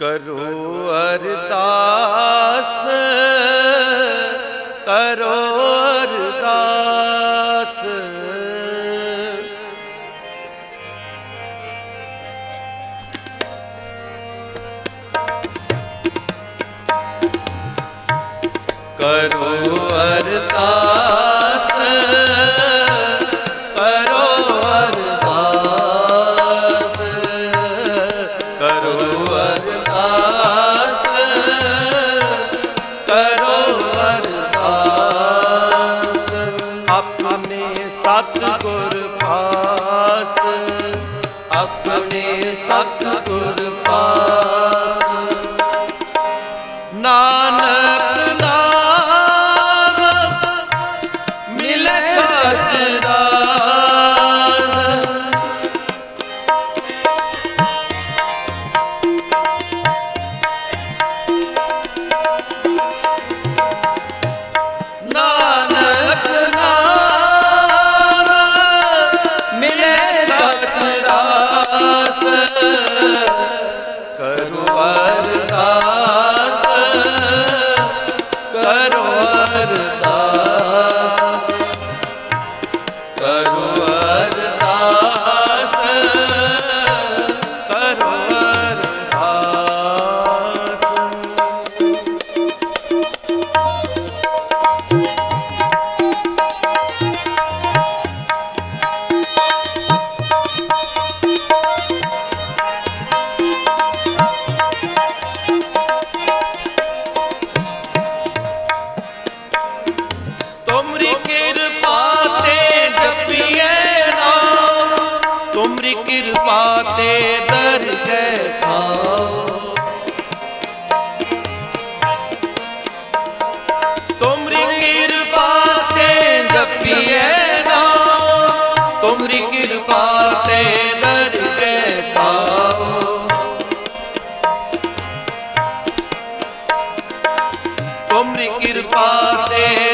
ਕਰੋ ਅਰਦਾਸ ਕਰੋ ਅਰਦਾਸ। ਕਰੋ ਅਰਦਾਸ। ਸਤਿਗੁਰ ਪਾਸ। ਆਪਣੇ ਸਤਿਗੁਰ ਪਾਸ। ਨਾਨਕ ਤੁਮਰੀ ਕਿਰਪਾ ਤੇ ਦਰਗਹਿ ਥਾਉ ਤੁਮਰੀ ਕਿਰਪਾ ਤੇ ਜਪੀਏ ਨਾਮ ਤੁਮਰੀ ਕਿਰਪਾ ਤੇ ਦਰਗਹਿ ਥਾਉ ਤੁਮਰੀ ਕਿਰਪਾ ਤੇ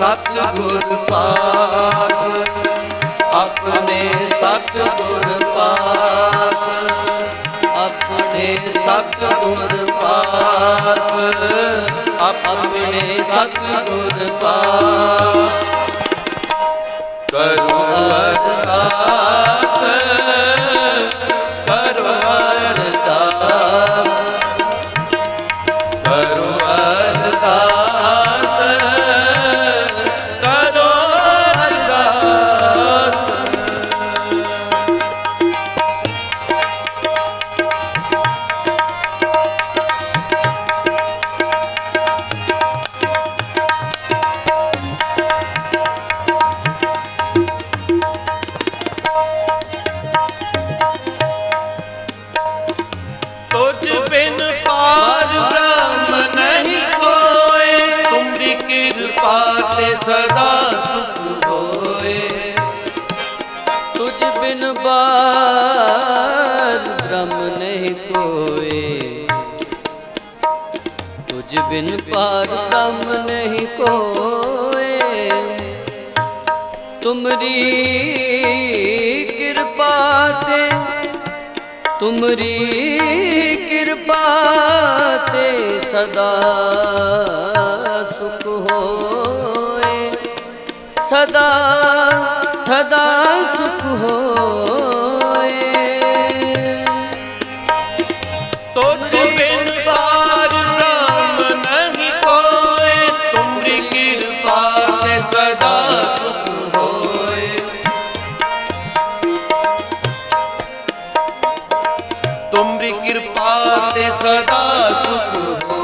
ਸਤਿਗੁਰ ਪਾਸ ਆਪਣੇ ਸਤਿਗੁਰ ਪਾਸ ਆਪਣੇ ਸਤਿਗੁਰ ਪਾਸ ਆਪਣੇ ਸਤਿਗੁਰ ਪਾਸ। ਸਦਾ ਸੁਖ ਹੋਏ। ਤੁਝ ਬਿਨ ਬਾਰ ਬ੍ਰਹਮ ਨਹੀਂ ਕੋਏ। ਤੁਝ ਬਿਨ ਪਾਰ ਬ੍ਰਹਮ ਨਹੀਂ ਕੋਏ। ਤੁਮਰੀ ਕਿਰਪਾ ਤੇ, ਤੁਮਰੀ ਕਿਰਪਾ ਤੇ ਸਦਾ ਸੁਖ ਸਦਾ ਸਦਾ ਸੁਖ ਹੋਏ। ਤੁਝ ਬਿਨ ਪਾਰ ਬ੍ਰਹਮ ਨਹੀਂ ਕੋਏ। ਤੁਮਰੀ ਕਿਰਪਾ ਤੇ ਸਦਾ ਸੁਖ ਹੋਏ। ਤੁਮਰੀ ਕਿਰਪਾ ਤੇ ਸਦਾ ਸੁਖ ਹੋਏ।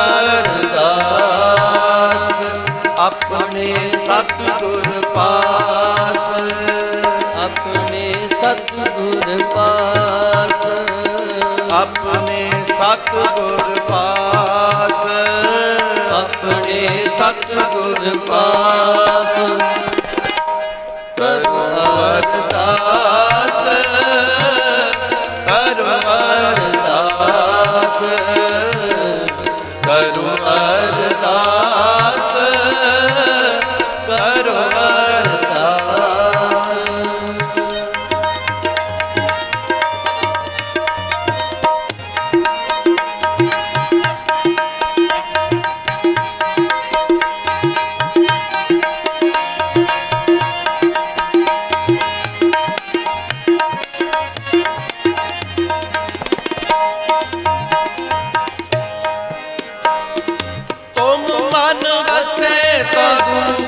ਅਮਰਦਾਸ ਆਪਣੇ ਸਤਿਗੁਰ ਪਾਸ। ਆਪਣੇ ਸਤਿਗੁਰ ਪਾਸ। ਆਪਣੇ ਸਤਿਗੁਰ ਪਾਸ। ਆਪਣੇ ਸਤਿਗੁਰ ਪਾਸ। ਤਦੂ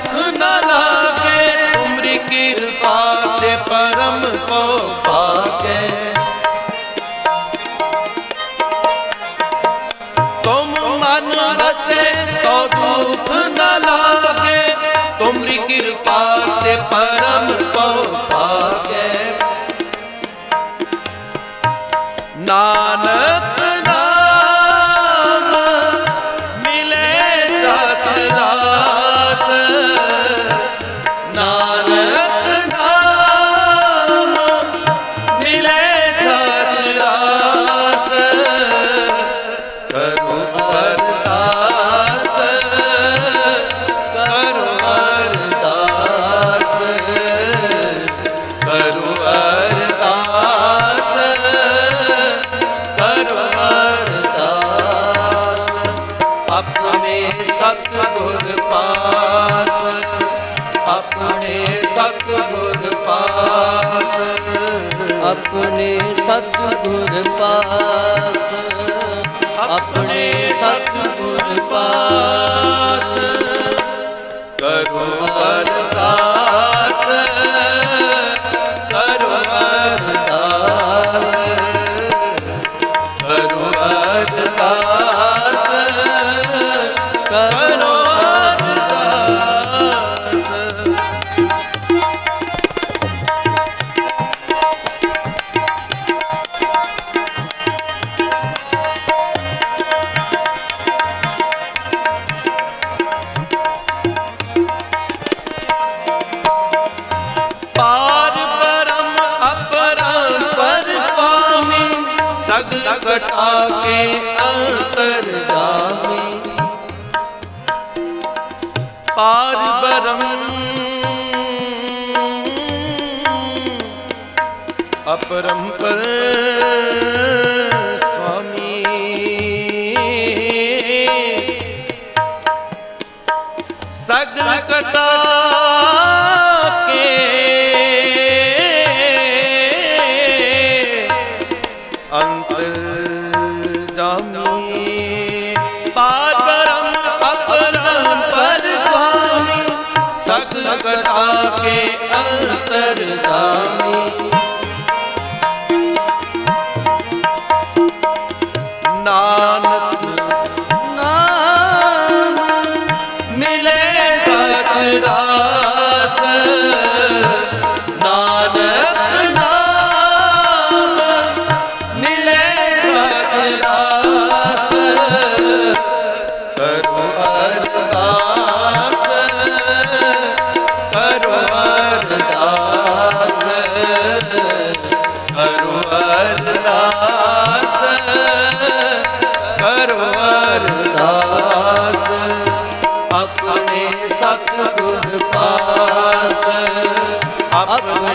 ਪਾਸ ਆਪਣੇ ਸਤਿਗੁਰ ਪਾਸ ਆਪਣੇ ਸਤਿਗੁਰ ਪਾਸ। ਕਰੋ ਅਰਦਾਸ ਅਗਦ ਘਟਾ ਕੇ ਅੰਤਰ ਜਾਮੀ। ਪਾਰ ਬਰਮ ਅਪਰੰਪਰ ਕਟਾ ਕੇ ਅੰਤਰ ਜਾਮੀ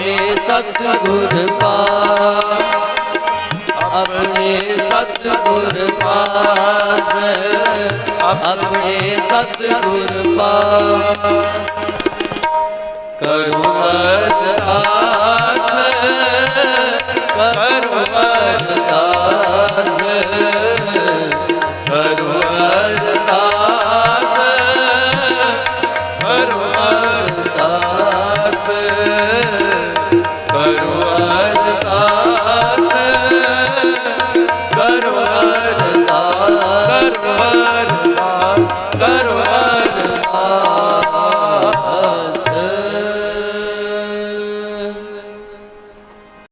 ਆਪਣੇ ਸਤਗੁਰ ਪਾਸ ਆਪਣੇ ਸਤਗੁਰ ਪਾਸ ਆਪਣੇ ਸਤਗੁਰ ਪਾਸ। ਕਰੋ ਅਰਦ ਆਸ ਕਰੋ